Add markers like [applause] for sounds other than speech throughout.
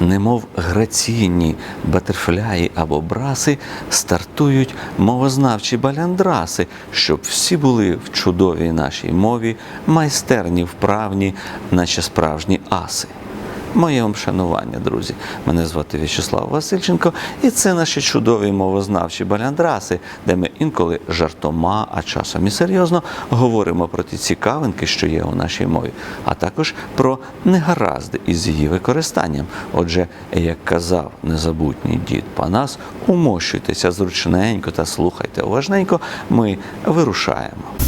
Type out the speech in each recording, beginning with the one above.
немов граційні батерфляї або браси, стартують мовознавчі баляндраси, щоб всі були в чудовій нашій мові, майстерні, вправні, наче справжні аси. Моє вам шанування, друзі. Мене звати В'ячеслав Васильченко, і це наші чудові мовознавчі баляндраси, де ми інколи жартома, а часом і серйозно говоримо про ті цікавинки, що є у нашій мові, а також про негаразди із її використанням. Отже, як казав незабутній дід Панас, умощуйтеся зручненько та слухайте уважненько. Ми вирушаємо.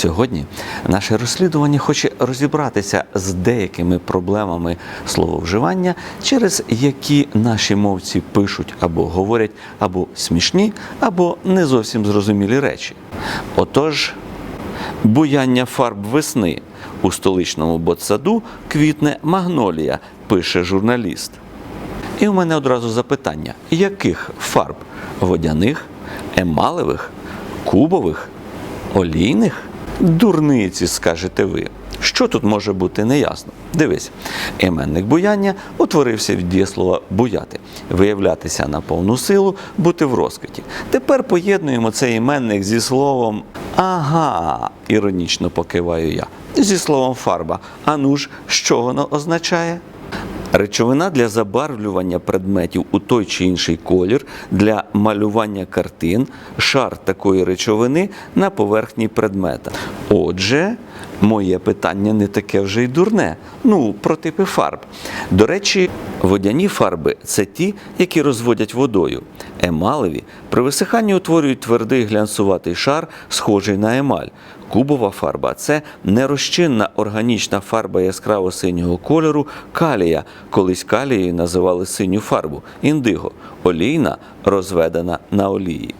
Сьогодні наше розслідування хоче розібратися з деякими проблемами слововживання, через які наші мовці пишуть або говорять або смішні, або не зовсім зрозумілі речі. Отож, буяння фарб весни у столичному ботсаду квітне магнолія, пише журналіст. І у мене одразу запитання: яких фарб? Водяних, емалевих, кубових, олійних? Дурниці, скажете ви. Що тут може бути неясно? Дивись, іменник буяння утворився від дієслова буяти, виявлятися на повну силу, бути в розквіті. Тепер поєднуємо цей іменник зі словом ага, іронічно покиваю я, зі словом фарба. А ну ж, що воно означає? Речовина для забарвлювання предметів у той чи інший колір, для малювання картин, шар такої речовини на поверхні предмета. Отже, моє питання не таке вже й дурне. Ну, про типи фарб. До речі, водяні фарби це ті, які розводять водою. Емалеві при висиханні утворюють твердий глянцуватий шар, схожий на емаль. Кубова фарба це нерозчинна органічна фарба яскраво синього кольору калія. Колись калією називали синю фарбу індиго. Олійна розведена на олії.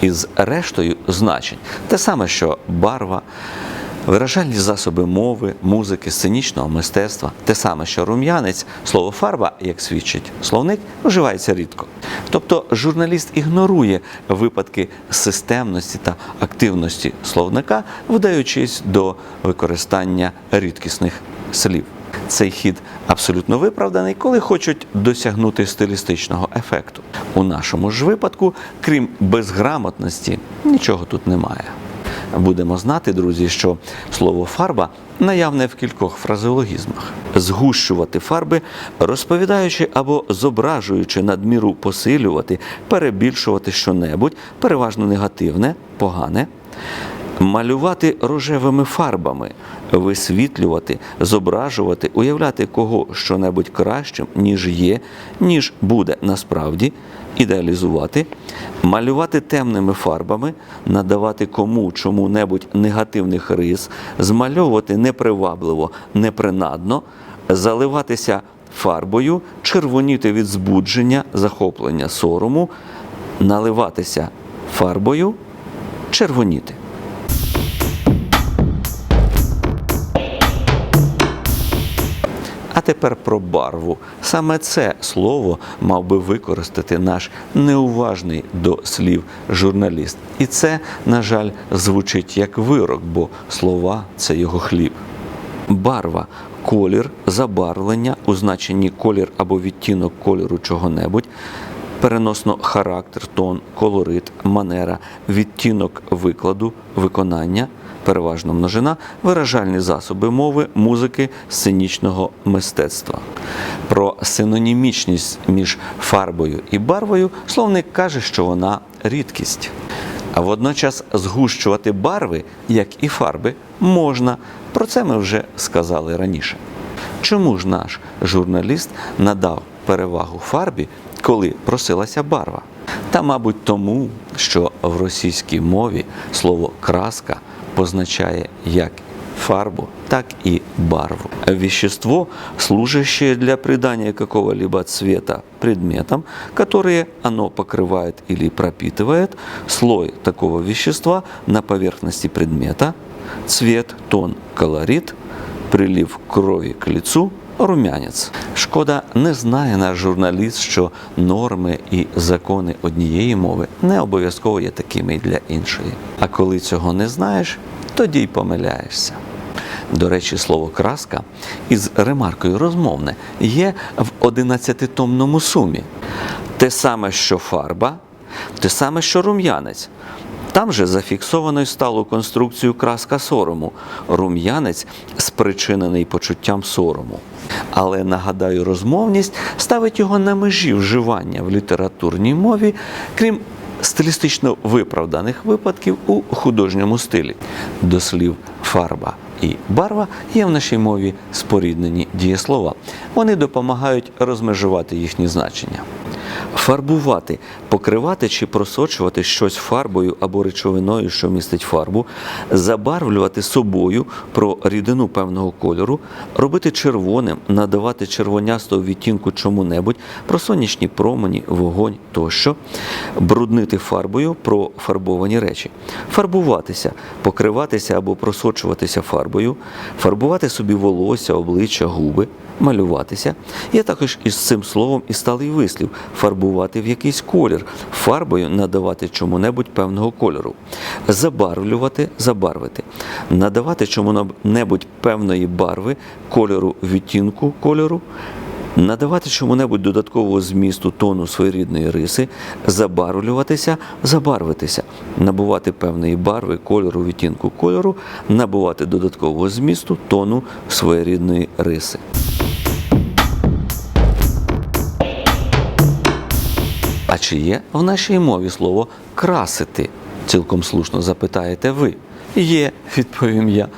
Із рештою значень те саме, що барва, виражальні засоби мови, музики, сценічного мистецтва, те саме, що рум'янець, слово фарба, як свідчить словник, вживається рідко. Тобто журналіст ігнорує випадки системності та активності словника, вдаючись до використання рідкісних слів. Цей хід абсолютно виправданий, коли хочуть досягнути стилістичного ефекту. У нашому ж випадку, крім безграмотності, нічого тут немає. Будемо знати, друзі, що слово фарба наявне в кількох фразеологізмах. Згущувати фарби, розповідаючи або зображуючи надміру посилювати, перебільшувати щонебудь, переважно негативне, погане. Малювати рожевими фарбами, висвітлювати, зображувати, уявляти кого щонебудь кращим, ніж є, ніж буде насправді, ідеалізувати, малювати темними фарбами, надавати кому чому-небудь негативних рис, змальовувати непривабливо, непринадно, заливатися фарбою, червоніти від збудження, захоплення сорому, наливатися фарбою, червоніти. Тепер про барву. Саме це слово мав би використати наш неуважний до слів журналіст. І це, на жаль, звучить як вирок, бо слова це його хліб. Барва колір, забарвлення у значенні колір або відтінок кольору чого-небудь. Переносно характер, тон, колорит, манера, відтінок викладу, виконання, переважно множина, виражальні засоби мови, музики, сценічного мистецтва. Про синонімічність між фарбою і барвою словник каже, що вона рідкість. А водночас згущувати барви, як і фарби, можна. Про це ми вже сказали раніше. Чому ж наш журналіст надав перевагу фарбі, коли просилася барва? Та, мабуть, тому, що в російській мові слово краска позначає як фарбу, так и барву. Вещество, служащее для придания какого-либо цвета предметам, которые оно покрывает или пропитывает, слой такого вещества на поверхности предмета, цвет, тон, колорит, прилив крови к лицу, рум'янець. Шкода, не знає наш журналіст, що норми і закони однієї мови не обов'язково є такими і для іншої. А коли цього не знаєш, тоді й помиляєшся. До речі, слово краска із ремаркою розмовне є в 11-томному сумі. Те саме, що фарба, те саме, що рум'янець. Там же зафіксовано й сталу конструкцію краска сорому. Рум'янець спричинений почуттям сорому. Але нагадаю, розмовність ставить його на межі вживання в літературній мові, крім стилістично виправданих випадків у художньому стилі. До слів фарба і барва є в нашій мові споріднені дієслова. Вони допомагають розмежувати їхні значення. Фарбувати, покривати чи просочувати щось фарбою або речовиною, що містить фарбу, забарвлювати собою про рідину певного кольору, робити червоним, надавати червонястого відтінку чому-небудь, про сонячні промені, вогонь тощо, бруднити фарбою про фарбовані речі, фарбуватися, покриватися або просочуватися фарбою, фарбувати собі волосся, обличчя, губи, малюватися. Є також із цим словом і сталий вислів фарбувати в якийсь колір, фарбою надавати чому-небудь певного кольору, забарвлювати, забарвити, надавати чому-небудь певної барви, кольору, відтінку кольору. Надавати чому-небудь додаткового змісту тону своєрідної риси, забарвлюватися, забарвитися, набувати певної барви, кольору, відтінку кольору, набувати додаткового змісту тону своєрідної риси. А чи є в нашій мові слово красити? Цілком слушно запитаєте ви. Є, [laughs] відповім я.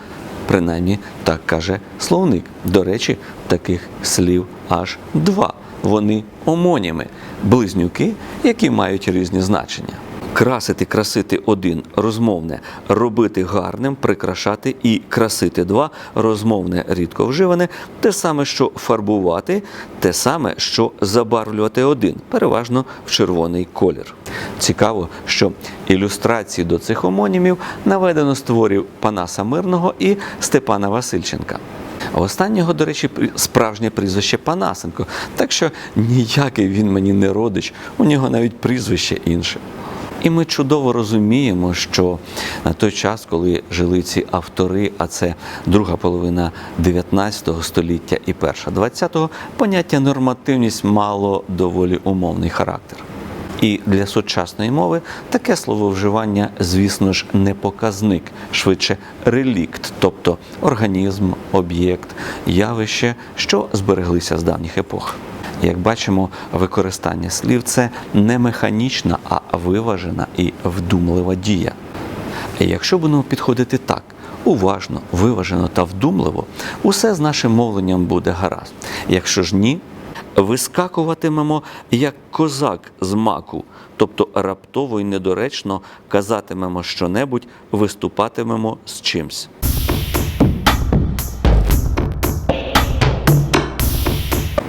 Принаймні так каже словник. До речі, таких слів аж два. Вони омоніми, близнюки, які мають різні значення. Красити, красити один розмовне, робити гарним, прикрашати і красити два розмовне рідко вживане, те саме, що фарбувати, те саме, що забарвлювати один, переважно в червоний колір. Цікаво, що ілюстрації до цих омонімів наведено з творів Панаса Мирного і Степана Васильченка. А останнього, до речі, справжнє прізвище Панасенко, так що ніякий він мені не родич, у нього навіть прізвище інше. І ми чудово розуміємо, що на той час, коли жили ці автори, а це друга половина 19 століття і перша 20-го, поняття нормативність мало доволі умовний характер. І для сучасної мови таке слововживання, звісно ж, не показник, швидше релікт, тобто організм, об'єкт, явище, що збереглися з давніх епох. Як бачимо, використання слів це не механічна, а виважена і вдумлива дія. І якщо будемо підходити так, уважно, виважено та вдумливо, усе з нашим мовленням буде гаразд. Якщо ж ні, вискакуватимемо як козак з маку, тобто раптово і недоречно казатимемо щонебудь, виступатимемо з чимсь.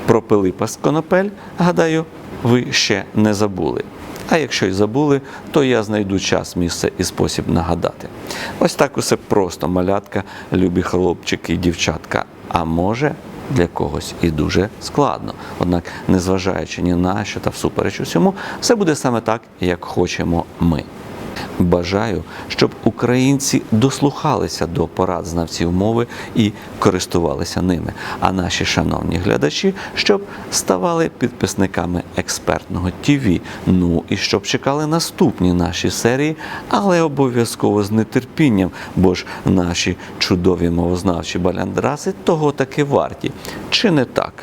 Про Пилипа з Конопель, гадаю, ви ще не забули. А якщо й забули, то я знайду час, місце і спосіб нагадати. Ось так усе просто малятка, любі хлопчики і дівчатка. А може, для когось і дуже складно. Однак, незважаючи ні на що та всупереч усьому, все буде саме так, як хочемо ми. Бажаю, щоб українці дослухалися до порад знавців мови і користувалися ними. А наші шановні глядачі, щоб ставали підписниками експертного ТВ. Ну і щоб чекали наступні наші серії, але обов'язково з нетерпінням, бо ж наші чудові мовознавчі баляндраси того таки варті. Чи не так?